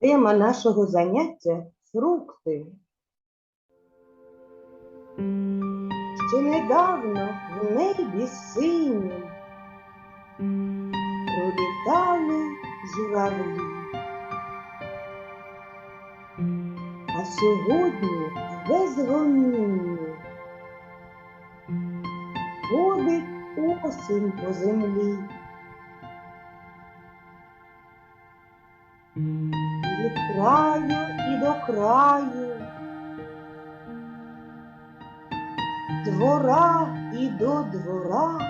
Тема нашого заняття фрукти. Ще недавно в небі синім пролітали журавлі. А сьогодні безгомінні ходить осінь по землі. Краю і до краю, двора і до двора,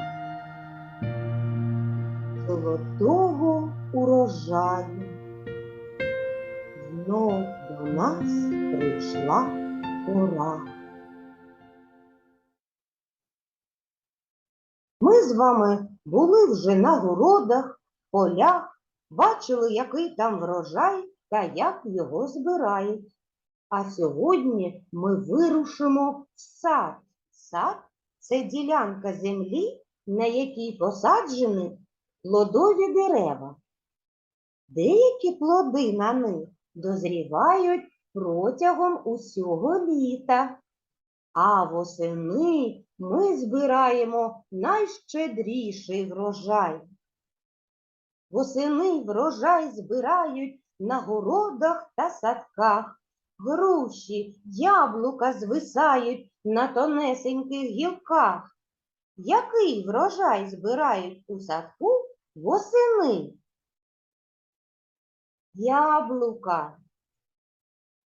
золотого урожаю. Знов до нас прийшла пора. Ми з вами були вже на городах, полях, бачили, який там врожай та як його збирають. А сьогодні ми вирушимо в сад. Сад це ділянка землі, на якій посаджені плодові дерева. Деякі плоди на них дозрівають протягом усього літа, а восени ми збираємо найщедріший врожай. Восени врожай збирають на городах та садках. Груші, яблука звисають на тонесеньких гілках. Який врожай збирають у садку восени? Яблука,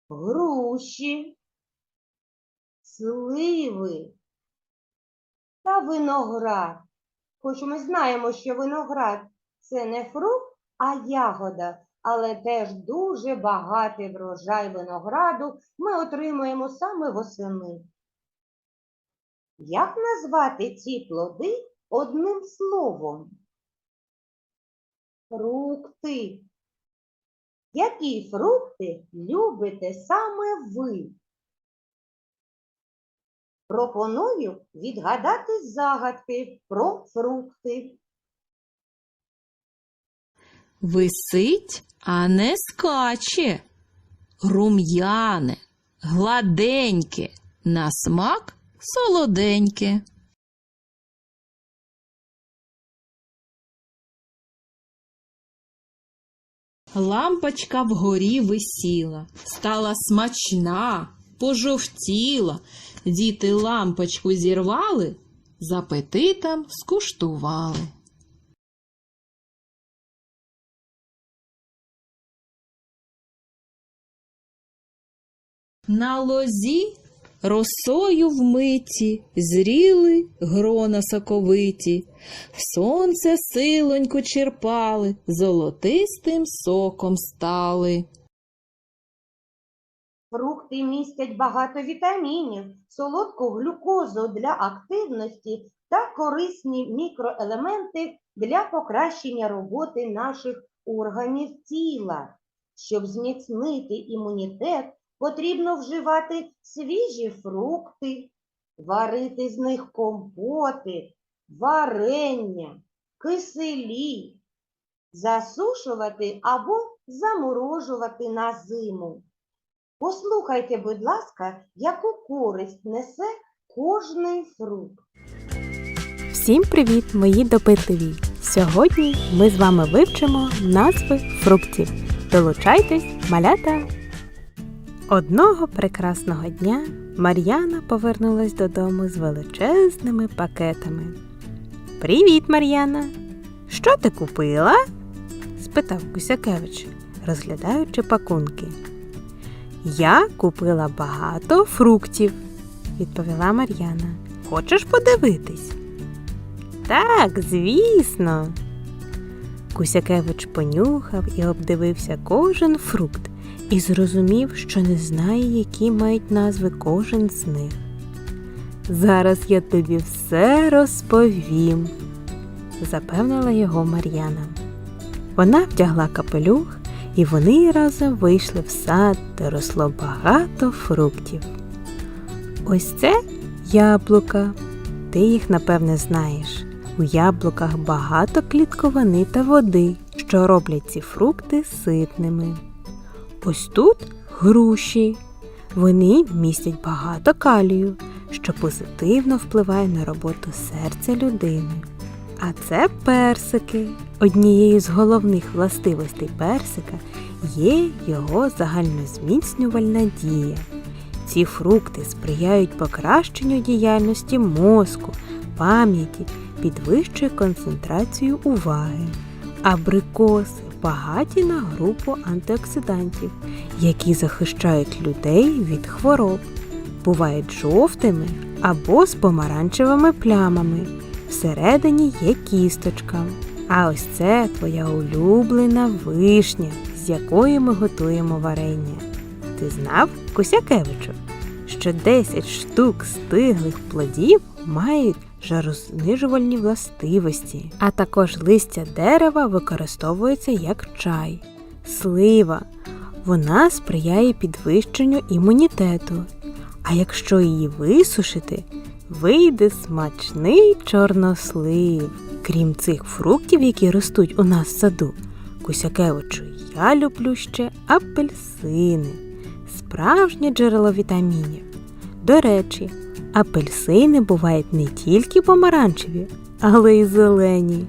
груші, сливи та виноград. Хоч ми знаємо, що виноград це не фрукт, а ягода, але теж дуже багатий врожай винограду ми отримуємо саме восени. Як назвати ці плоди одним словом? Фрукти. Які фрукти любите саме ви? Пропоную відгадати загадки про фрукти. Висить, а не скаче. Рум'яне, гладеньке, на смак солоденьке. Лампочка вгорі висіла, стала смачна, пожовтіла. Діти лампочку зірвали, з апетитом скуштували. На лозі росою вмиті, зріли грона соковиті, сонце силоньку черпали, золотистим соком стали. Фрукти містять багато вітамінів, солодку глюкозу для активності та корисні мікроелементи для покращення роботи наших органів тіла. Щоб зміцнити імунітет, потрібно вживати свіжі фрукти, варити з них компоти, варення, киселі, засушувати або заморожувати на зиму. Послухайте, будь ласка, яку користь несе кожний фрукт. Всім привіт, мої допитливі! Сьогодні ми з вами вивчимо назви фруктів. Долучайтесь, малята! Одного прекрасного дня Мар'яна повернулась додому з величезними пакетами. Привіт, Мар'яна! Що ти купила? спитав Кусякевич, розглядаючи пакунки. Я купила багато фруктів, відповіла Мар'яна. Хочеш подивитись? Так, звісно. Кусякевич понюхав і обдивився кожен фрукт і зрозумів, що не знає, які мають назви кожен з них. Зараз я тобі все розповім, запевнила його Мар'яна. Вона вдягла капелюх, і вони разом вийшли в сад, де росло багато фруктів. Ось це яблука. Ти їх, напевне, знаєш. У яблуках багато клітковини та води, що роблять ці фрукти ситними. Ось тут груші. Вони містять багато калію, що позитивно впливає на роботу серця людини. А це персики. Однією з головних властивостей персика є його загальнозміцнювальна дія. Ці фрукти сприяють покращенню діяльності мозку, пам'яті, підвищує концентрацію уваги. Абрикоси багаті на групу антиоксидантів, які захищають людей від хвороб, бувають жовтими або з помаранчевими плямами. Всередині є кісточка. А ось це твоя улюблена вишня, з якої ми готуємо варення. Ти знав, Косякевичу, що 10 штук стиглих плодів мають жарознижувальні властивості, а також листя дерева використовується як чай. Слива. Вона сприяє підвищенню імунітету. А якщо її висушити, вийде смачний чорнослив. Крім цих фруктів, які ростуть у нас в саду, Кусякевичу, я люблю ще апельсини, справжнє джерело вітамінів. До речі, апельсини бувають не тільки помаранчеві, але й зелені.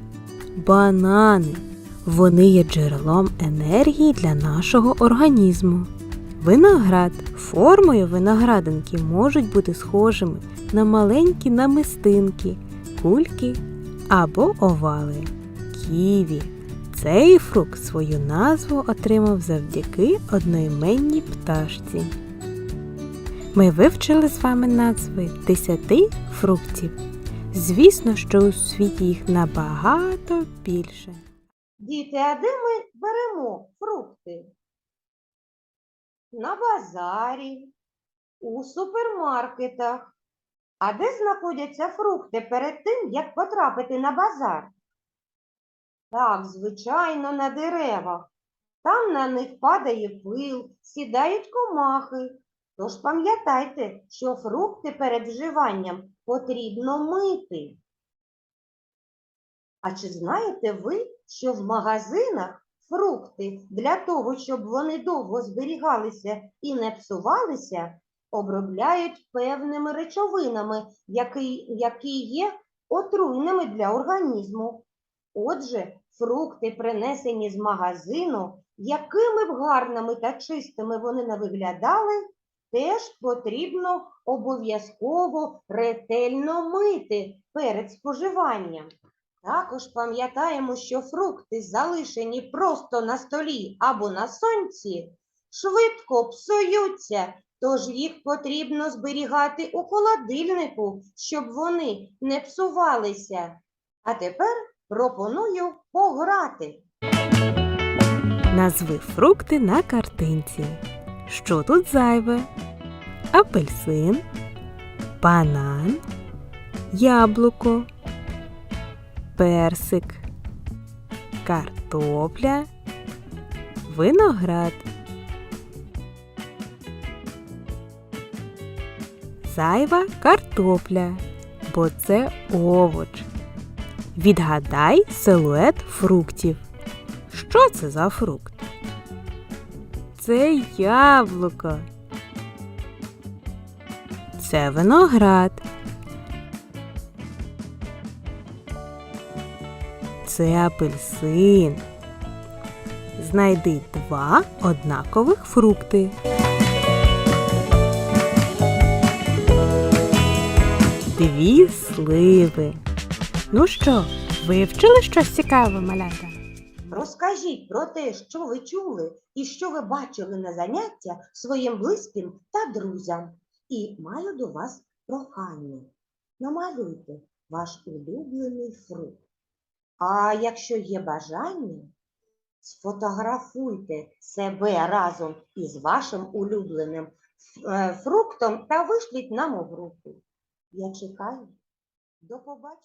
Банани. Вони є джерелом енергії для нашого організму. Виноград формою виноградинки можуть бути схожими на маленькі намистинки, кульки або овали. Ківі. Цей фрукт свою назву отримав завдяки одноіменній пташці. Ми вивчили з вами назви 10 фруктів. Звісно, що у світі їх набагато більше. Діти, а де ми беремо фрукти? На базарі, у супермаркетах. А де знаходяться фрукти перед тим, як потрапити на базар? Так, звичайно, на деревах. Там на них падає пил, сідають комахи. Тож пам'ятайте, що фрукти перед вживанням потрібно мити. А чи знаєте ви, що в магазинах фрукти для того, щоб вони довго зберігалися і не псувалися, обробляють певними речовинами, які, які є отруйними для організму. Отже, фрукти, принесені з магазину, якими б гарними та чистими вони не виглядали, теж потрібно обов'язково ретельно мити перед споживанням. Також пам'ятаємо, що фрукти, залишені просто на столі або на сонці, швидко псуються, тож їх потрібно зберігати у холодильнику, щоб вони не псувалися. А тепер пропоную пограти. Назви фрукти на картинці. Що тут зайве? Апельсин, банан, яблуко, персик, картопля, виноград. Зайва картопля, бо це овоч. Відгадай силует фруктів. Що це за фрукт? Це яблуко. Це виноград. Це апельсин. Знайди два однакових фрукти. Дві сливи. Ну що, вивчили щось цікаве, малята? Розкажіть про те, що ви чули і що ви бачили на заняття своїм близьким та друзям. І маю до вас прохання. Намалюйте ваш улюблений фрукт. А якщо є бажання, сфотографуйте себе разом із вашим улюбленим е, фруктом та вишліть нам у групу. Я чекаю. До побачення.